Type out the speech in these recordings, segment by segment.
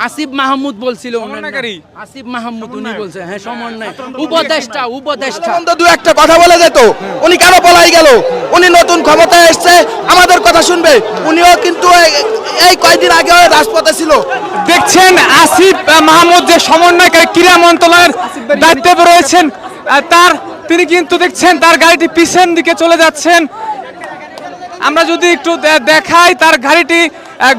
আসিফ মাহমুদ বলছিল? আসিফ মাহমুদ উনি বলছে হ্যাঁ সমন্বয়। উপদেষ্টা উপদেষ্টা। দু একটা কথা বলে যেত উনি কেন পলাই গেল? উনি নতুন ক্ষমতায় এসছে আমাদের কথা শুনবে। উনিও কিন্তু এই- কয়েকদিন আগে রাজপথে ছিল। দেখছেন আসিফ মাহমুদ যে সমন্বয়কারী ক্রীড়া মন্ত্রণালয়ের দায়িত্বে রয়েছেন তার তিনি কিন্তু দেখছেন তার গাড়িটি পিছন দিকে চলে যাচ্ছেন। আমরা যদি একটু দেখাই তার গাড়িটি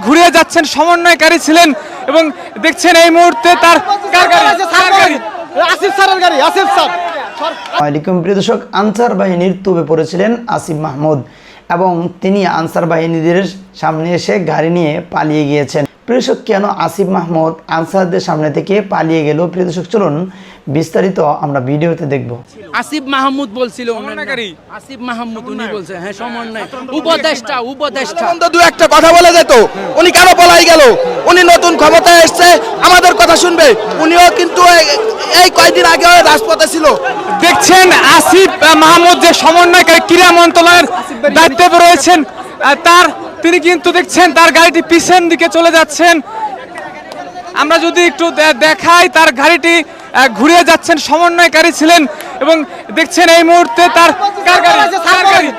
ঘুরিয়ে যাচ্ছেন সমন্বয়কারী ছিলেন এবং দেখছেন এই মুহূর্তে তার কার গাড়ি? কার গাড়ি? আসিফ স্যারের গাড়ি আসিফ স্যার আলাইকুম প্রিয় দর্শক আনসার বাহিনীর তুবে পড়েছিলেন আসিফ মাহমুদ এবং তিনি আনসার বাহিনীদের সামনে এসে গাড়ি নিয়ে পালিয়ে গিয়েছেন প্রিয় কেন আসিফ মাহমুদ আনসারদের সামনে থেকে পালিয়ে গেল? প্রিয় দর্শক চলুন বিস্তারিত আমরা ভিডিওতে দেখব। আসিফ মাহমুদ বলছিল। আসিফ মাহমুদ উনি বলছে হ্যাঁ সমন্বয়। উপদেষ্টা উপদেষ্টা। তো দু একটা কথা বলে যেত। উনি কেন পলাই গেল? উনি নতুন ক্ষমতায় এসছে আমাদের কথা শুনবে। উনিও কিন্তু এই- এই কয়েকদিন আগে রাজপথে ছিল। দেখছেন আসিফ মাহমুদ যে সমন্বয়কারী ক্রীড়া মন্ত্রণালয়ের দায়িত্বে রয়েছেন তার তিনি কিন্তু দেখছেন তার গাড়িটি পিছন দিকে চলে যাচ্ছেন। আমরা যদি একটু দেখাই তার গাড়িটি ঘুরিয়ে যাচ্ছেন। সমন্বয়কারী ছিলেন এবং দেখছেন এই মুহূর্তে তার কার গাড়ি?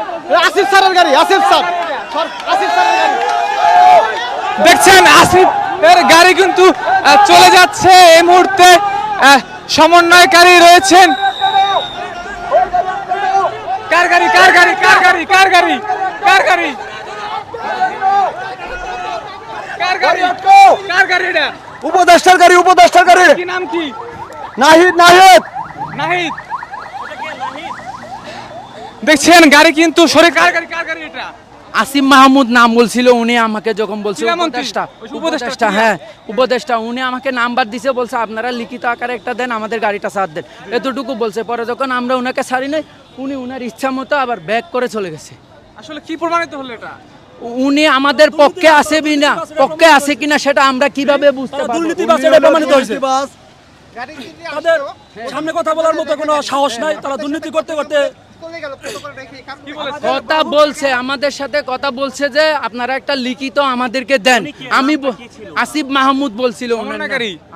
আসিফ স্যারের গাড়ি? আসিফ স্যার দেখছেন আসিফ এর গাড়ি। কিন্তু চলে যাচ্ছে। এই মুহূর্তে সমন্বয়কারী রয়েছেন। কার গাড়ি? কার গাড়ি? কার গাড়ি? কার গাড়ি? কার গাড়ি? কার গাড়ি? কার গাড়ি এটা? উপদেষ্টার গাড়ি উপদেষ্টার গাড়ি! কি নাম কি? নাহিদ নাহিদ! নাহিদ। দেখছেন গাড়ি কিন্তু সরে কার গাড়ি কার গাড়ি এটা? আসিফ মাহমুদ নাম বলছিল উনি আমাকে যখন বলছিল উপদেষ্টা উপদেষ্টা হ্যাঁ উপদেষ্টা উনি আমাকে নাম্বার দিছে বলছে আপনারা লিখিত আকারে একটা দেন আমাদের গাড়িটা সাথ দেন। এতটুকু বলছে পরে যখন আমরা ওনাকে ছাড়ি নাই উনি উনার ইচ্ছা মতো আবার ব্যাক করে চলে গেছে। আসলে কি প্রমাণিত হলো এটা? উনি আমাদের পক্ষে আছে কিনা পক্ষে আছে কিনা সেটা আমরা কীভাবে বুঝতে তাদের সামনে কথা বলার মতো কোনো সাহস নাই তারা দুর্নীতি করতে করতে কথা বলছে আমাদের সাথে কথা বলছে যে আপনারা একটা লিখিত আমাদেরকে দেন। আমি আসিফ মাহমুদ বলছিল?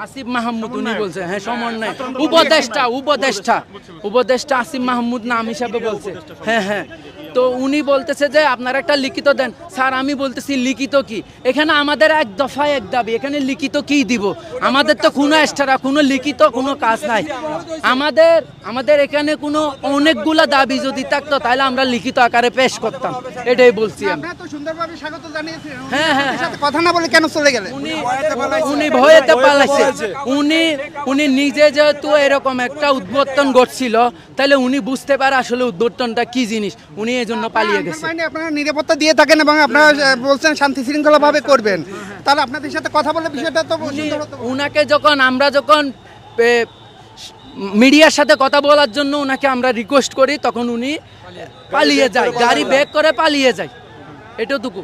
আসিফ মাহমুদ উনি বলছে হ্যাঁ সমন্বয় উপদেষ্টা উপদেষ্টা। উপদেষ্টা আসিফ মাহমুদ নাম হিসাবে বলছে। হ্যাঁ হ্যাঁ। তো উনি বলতেছে যে আপনারা একটা লিখিত দেন। স্যার আমি বলতেছি লিখিত কি? এখানে আমাদের এক দফায় এক দাবি এখানে লিখিত কি দিব? আমাদের তো কোনো এক্সট্রা কোনো লিখিত কোনো কাজ নাই। আমাদের আমাদের এখানে কোনো অনেকগুলা দাবি যদি থাকতো তাহলে আমরা লিখিত আকারে পেশ করতাম। এটাই বলছি আমি। হ্যাঁ হ্যাঁ হ্যাঁ। কথা না বলে কেন চলে গেলেন? উনি উনি ভয়েতে পালাইছে। উনি উনি নিজে যেহেতু এরকম একটা উদ্বোধন ঘটছিল তাহলে উনি বুঝতে পারে আসলে উদ্বোধনটা কি জিনিস। উনি জন্য পালিয়ে গেছে। আপনারা নিরাপত্তা দিয়ে থাকেন এবং আপনারা বলছেন শান্তি শৃঙ্খলা ভাবে করবেন। তাহলে আপনাদের সাথে কথা বলে বিষয়টা তো উনাকে যখন আমরা যখন মিডিয়ার সাথে কথা বলার জন্য ওনাকে আমরা রিকোয়েস্ট করি তখন উনি পালিয়ে যায় গাড়ি ব্যাক করে পালিয়ে যায়। এটুকু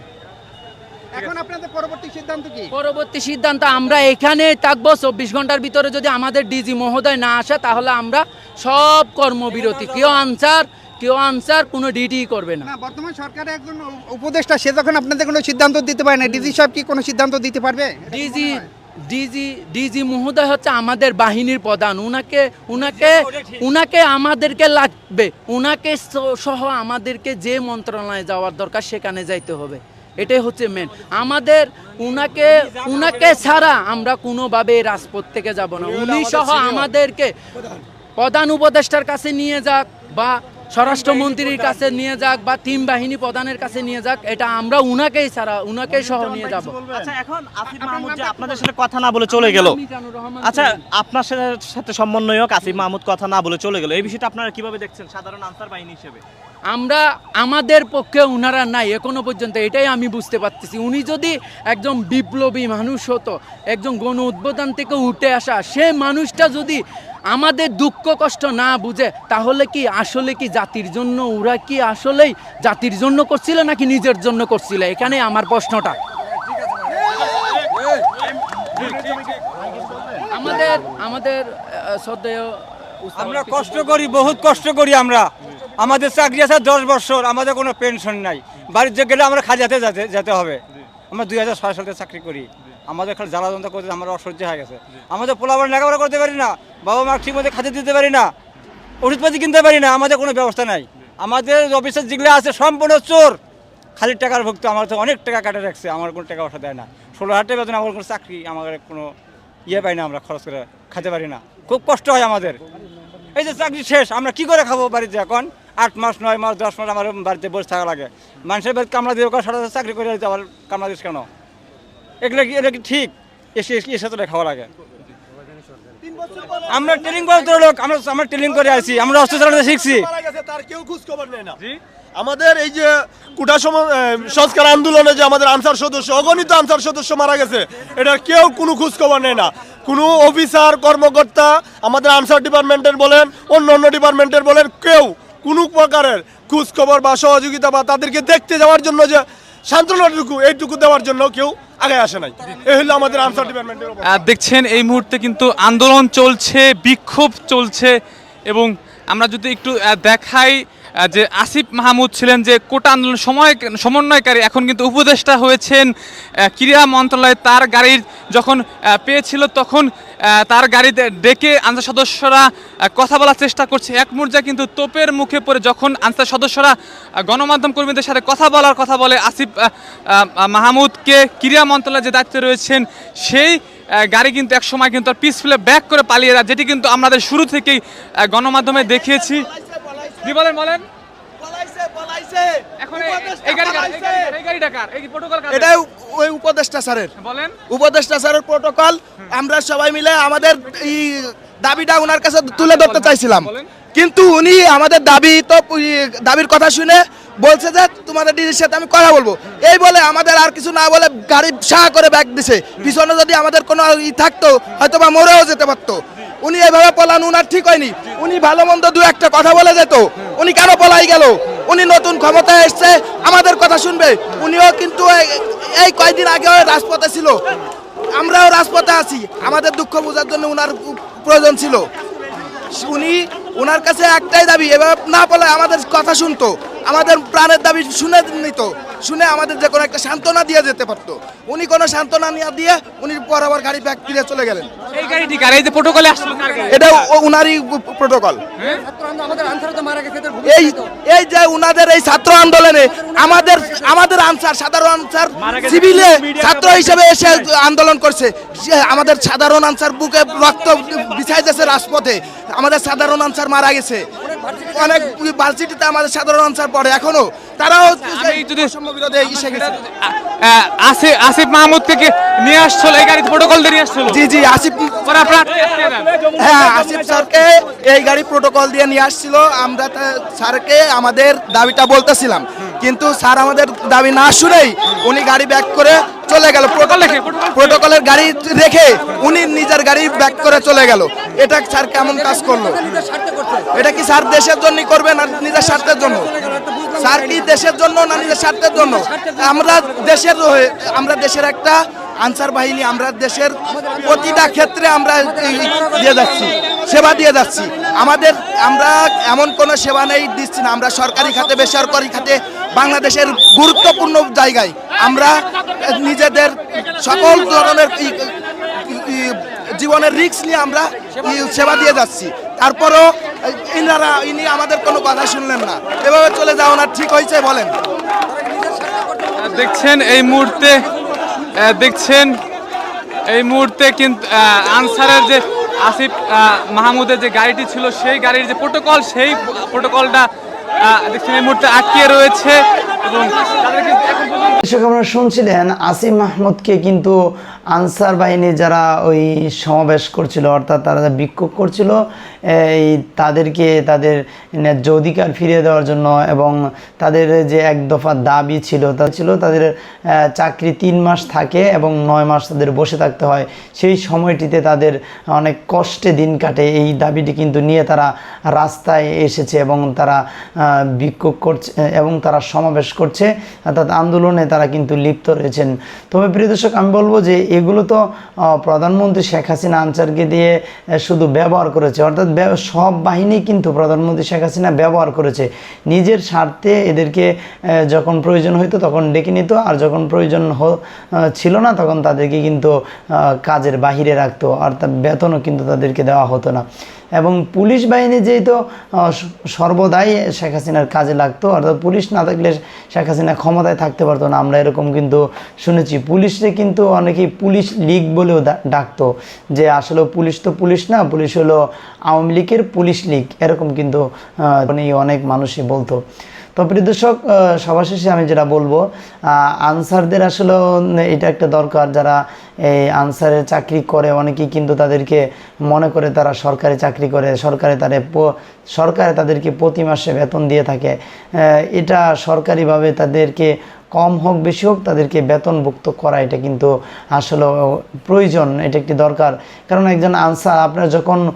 এখন আপনাদের পরবর্তী সিদ্ধান্ত কি? পরবর্তী সিদ্ধান্ত আমরা এখানে থাকব চব্বিশ ঘণ্টার ভিতরে যদি আমাদের ডিজি মহোদয় না আসে তাহলে আমরা সব কর্মবিরতি। কেউ আনসার কেউ আনসার কোনো ডিটি করবে না। না বর্তমান সরকারের একজন উপদেষ্টা সে যখন আপনাদের কোনো সিদ্ধান্ত দিতে পারে না ডিজি সাহেব কি কোনো সিদ্ধান্ত দিতে পারবে? ডিজি ডিজি ডিজি মহোদয় হচ্ছে আমাদের বাহিনীর প্রধান। উনাকে উনাকে উনাকে আমাদেরকে লাগবে। উনাকে সহ আমাদেরকে যে মন্ত্রণালয়ে যাওয়ার দরকার সেখানে যাইতে হবে। এটাই হচ্ছে মেন আমাদের উনাকে উনাকে ছাড়া আমরা কোনোভাবে রাজপথ থেকে যাব না। উনি সহ আমাদেরকে প্রধান উপদেষ্টার কাছে নিয়ে যাক বা স্বরাষ্ট্রমন্ত্রীর কাছে নিয়ে যাক বা তিন বাহিনী প্রধানের কাছে নিয়ে যাক এটা আমরা উনাকেই ছাড়া উনাকেই সহ নিয়ে যাব। আচ্ছা এখন আসিফ মাহমুদ যে আপনাদের সাথে কথা না বলে চলে গেল। আচ্ছা আপনার সাথে- সাথে সমন্বয়ক আসিফ মাহমুদ কথা না বলে চলে গেল। এই বিষয়টা আপনারা কীভাবে দেখছেন? সাধারণ আনসার বাহিনী হিসেবে। আমরা আমাদের পক্ষে উনারা নাই এখনও পর্যন্ত এটাই আমি বুঝতে পারতেছি। উনি যদি একজন বিপ্লবী মানুষ হতো একজন গণ উদ্বোধন থেকে উঠে আসা সে মানুষটা যদি আমাদের দুঃখ কষ্ট না বুঝে তাহলে কি আসলে কি জাতির জন্য ওরা কি আসলেই জাতির জন্য করছিল নাকি নিজের জন্য করছিল? এখানে আমার প্রশ্নটা। আমাদের আমাদের শ্রদ্ধেয় আমরা কষ্ট করি বহুত কষ্ট করি আমরা। আমাদের চাকরি আছে দশ বছর আমাদের কোনো পেনশন নাই। বাড়িতে গেলে আমরা খাজাতে যেতে যেতে হবে। আমরা দুই হাজার ছয় সালে চাকরি করি। আমাদের খালি জ্বালা যন্ত্র করতে আমরা অসহ্য হয়ে গেছে। আমাদের পোলাবার লেখাপড়া করতে পারি না বাবা মা ঠিক মতো খাতে দিতে পারি না ওষুধপাতি কিনতে পারি না আমাদের কোনো ব্যবস্থা নাই। আমাদের অফিসের যেগুলো আছে সম্পূর্ণ চোর। খালি টাকার ভুক্ত আমার তো অনেক টাকা কাটে রাখছে আমার কোনো টাকা পয়সা দেয় না। ষোলো হাজার টাকা বেতন আমার কোনো চাকরি আমাদের কোনো ইয়ে পাই না আমরা খরচ করে খেতে পারি না। খুব কষ্ট হয় আমাদের। এই যে চাকরি শেষ আমরা কি করে খাব বাড়িতে এখন? আট মাস নয় মাস দশ মাস আমার বাড়িতে বসে থাকা লাগে। মানুষের বাড়িতে কামলা দিয়ে সারা চাকরি করে আবার কামলা দিস কেন? এগুলো এটা কি ঠিক? এসে তোলে খাওয়া লাগে। আমরা ট্রেনিং করে লোক, আমরা আমরা ট্রেনিং করে আসি আমরা অস্ত্র চালাতে শিখছি। তার কেউ খোঁজ খবর নেয় না। আমাদের এই যে কুটা সংস্কার আন্দোলনে যে আমাদের আনসার সদস্য, অগণিত আনসার সদস্য মারা গেছে এটা কেউ কোনো খোঁজ খবর নেয় না। কোনো অফিসার, কর্মকর্তা, আমাদের আনসার ডিপার্টমেন্টের বলেন অন্য অন্য ডিপার্টমেন্টের বলেন, কেউ কোনো প্রকারের খোঁজ খবর বা সহযোগিতা বা তাদেরকে দেখতে যাওয়ার জন্য যে সান্ত্বনাটুকু, এইটুকু দেওয়ার জন্য কেউ আগে আসে নাই। এই হলো আমাদের আনসার ডিপার্টমেন্টের দেখছেন, এই মুহূর্তে কিন্তু আন্দোলন চলছে, বিক্ষোভ চলছে এবং আমরা যদি একটু দেখাই যে আসিফ মাহমুদ ছিলেন যে কোটা আন্দোলন সময়, সমন্বয়কারী, এখন কিন্তু উপদেষ্টা হয়েছেন ক্রীড়া মন্ত্রণালয় তার গাড়ির যখন পেয়েছিল তখন তার গাড়িতে ডেকে আনসার সদস্যরা কথা বলার চেষ্টা করছে। এক মুহূর্তে কিন্তু তোপের মুখে পড়ে যখন আনসার সদস্যরা গণমাধ্যম কর্মীদের সাথে কথা বলার কথা বলে, আসিফ মাহমুদকে ক্রীড়া মন্ত্রণালয়ে যে দায়িত্বে রয়েছেন, সেই গাড়ি কিন্তু এক সময় কিন্তু পিস ফেলে ব্যাক করে পালিয়ে যায়, যেটি কিন্তু আমাদের শুরু থেকেই গণমাধ্যমে দেখিয়েছি। জি, বলেন বলেন। এটা ওই উপদেষ্টা স্যারের। বলেন। উপদেষ্টা স্যারের প্রোটোকল আমরা সবাই মিলে আমাদের এই দাবিটা ওনার কাছে তুলে ধরতে চাইছিলাম। কিন্তু উনি আমাদের দাবি তো দাবির কথা শুনে বলছে যে তোমাদের ডিজির সাথে আমি কথা বলব। এই বলে আমাদের আর কিছু না বলে গাড়ি সাহা করে ব্যাগ দিছে। পিছনে যদি আমাদের কোনো ই থাকতো হয়তো বা মরেও যেতে পারতো। উনি এভাবে পলান, উনার ঠিক হয়নি। উনি ভালো মন্দ দু একটা কথা বলে যেত। উনি কেন পলাই গেল? উনি নতুন ক্ষমতায় এসছে, আমাদের কথা শুনবে। উনিও কিন্তু এই- কয়দিন আগেও রাজপথে ছিল। আমরাও রাজপথে আছি। আমাদের দুঃখ বোঝার জন্য উনার প্রয়োজন ছিল। উনি ওনার কাছে একটাই দাবি এবার না বলে আমাদের কথা শুনতো। আমাদের প্রাণের দাবি শুনে নিত শুনে আমাদের যে কোনো একটা সান্ত্বনা দিয়ে যেতে পারতো। উনি কোনো সান্ত্বনা নিয়ে দিয়ে উনি বরাবর গাড়ি ব্যাগ ফিরে চলে গেলেন। এই গাড়িটি কার? এই যে প্রোটোকলে আসলো এটা উনারই প্রোটোকল এই এই যে উনাদের এই ছাত্র আন্দোলনে আমাদের আমাদের আনসার সাধারণ আনসার সিভিলে ছাত্র হিসেবে এসে আন্দোলন করছে। আমাদের সাধারণ আনসার বুকে রক্ত বিছাই যাচ্ছে রাজপথে। আমাদের সাধারণ আনসার মারা গেছে। অনেক ভার্সিটিতে আমাদের সাধারণ আনসার পড়ে এখনও। তারাও আহ, আসিফ আসিফ মাহমুদ থেকে নিয়ে আসছিল এই গাড়ি প্রোটোকল দিয়ে নিয়ে আসছিল? জি জি আসিফ। হ্যাঁ আসিফ স্যারকে এই গাড়ি প্রোটোকল দিয়ে নিয়ে আসছিল। আমরা স্যারকে আমাদের দাবিটা বলতেছিলাম। কিন্তু স্যার আমাদের দাবি না শুনেই উনি গাড়ি ব্যাক করে চলে গেল। প্রোটোকলের গাড়ি রেখে উনি নিজের গাড়ি ব্যাক করে চলে গেল। এটা স্যার কেমন কাজ করল? এটা কি স্যার দেশের জন্যই করবে না নিজের স্বার্থের জন্য? স্যার কি দেশের জন্য না নিজের স্বার্থের জন্য? আমরা দেশের হয়ে- আমরা দেশের একটা আনসার বাহিনী আমরা দেশের প্রতিটা ক্ষেত্রে আমরা দিয়ে যাচ্ছি সেবা দিয়ে যাচ্ছি। আমাদের আমরা এমন কোনো সেবা নেই দিচ্ছি না। আমরা সরকারি খাতে বেসরকারি খাতে বাংলাদেশের গুরুত্বপূর্ণ জায়গায় আমরা নিজেদের সকল ধরনের জীবনের রিস্ক নিয়ে আমরা সেবা দিয়ে যাচ্ছি। তারপরও ইনারা, ইনি আমাদের কোনো কথা শুনলেন না। এভাবে চলে যাও না, ঠিক হয়েছে বলেন। দেখছেন এই মুহূর্তে দেখছেন এই মুহূর্তে কিন্তু আনসারের যে আসিফ মাহমুদের যে গাড়িটি ছিল, সেই গাড়ির যে প্রোটোকল সেই প্রোটোকলটা দেখছেন এই মুহূর্তে আটকে রয়েছে। দর্শক আপনারা শুনছিলেন আসিম মাহমুদকে কিন্তু আনসার বাহিনী যারা ওই সমাবেশ করছিল, অর্থাৎ তারা বিক্ষোভ করছিল, এই তাদেরকে তাদের ন্যায্য অধিকার ফিরিয়ে দেওয়ার জন্য এবং তাদের যে এক দফা দাবি ছিল, তা ছিল তাদের চাকরি তিন মাস থাকে এবং নয় মাস তাদের বসে থাকতে হয়। সেই সময়টিতে তাদের অনেক কষ্টে দিন কাটে। এই দাবিটি কিন্তু নিয়ে তারা রাস্তায় এসেছে এবং তারা বিক্ষোভ করছে এবং তারা সমাবেশ করছে, অর্থাৎ আন্দোলনে তারা কিন্তু লিপ্ত রয়েছেন। তবে প্রিয় দর্শক, আমি বলব যে এগুলো তো প্রধানমন্ত্রী শেখ হাসিনা, আনসারকে দিয়ে শুধু ব্যবহার করেছে। অর্থাৎ সব বাহিনী কিন্তু প্রধানমন্ত্রী শেখ হাসিনা ব্যবহার করেছে। নিজের স্বার্থে এদেরকে যখন প্রয়োজন হইতো তখন ডেকে নিত, আর যখন প্রয়োজন ছিল না তখন তাদেরকে কিন্তু কাজের বাহিরে রাখতো, অর্থাৎ বেতনও কিন্তু তাদেরকে দেওয়া হতো না। এবং পুলিশ বাহিনী যেহেতু আহ, স- সর্বদাই শেখ হাসিনার কাজে লাগতো অর্থাৎ পুলিশ না থাকলে শেখ হাসিনা ক্ষমতায় থাকতে পারতো না আমরা এরকম কিন্তু শুনেছি। পুলিশে কিন্তু অনেকেই পুলিশ লীগ বলেও ডাকতো যে আসলে পুলিশ তো পুলিশ না পুলিশ হলো আওয়ামী লীগের পুলিশ লীগ এরকম কিন্তু অনেক মানুষই বলতো। তো প্রিয় দর্শক সবার শেষে আমি যেটা বলব আনসারদের আসলে এটা একটা দরকার যারা এই আনসারের চাকরি করে, অনেকেই কিন্তু তাদেরকে মনে করে তারা সরকারি চাকরি করে, সরকারে তাদের প- সরকারে তাদেরকে প্রতি মাসে বেতন দিয়ে থাকে। এটা সরকারিভাবে তাদেরকে কম হোক, বেশি হোক, তাদেরকে বেতনভুক্ত করা এটা কিন্তু আসলে প্রয়োজন, এটা একটি দরকার। কারণ একজন আনসার, আপনার যখন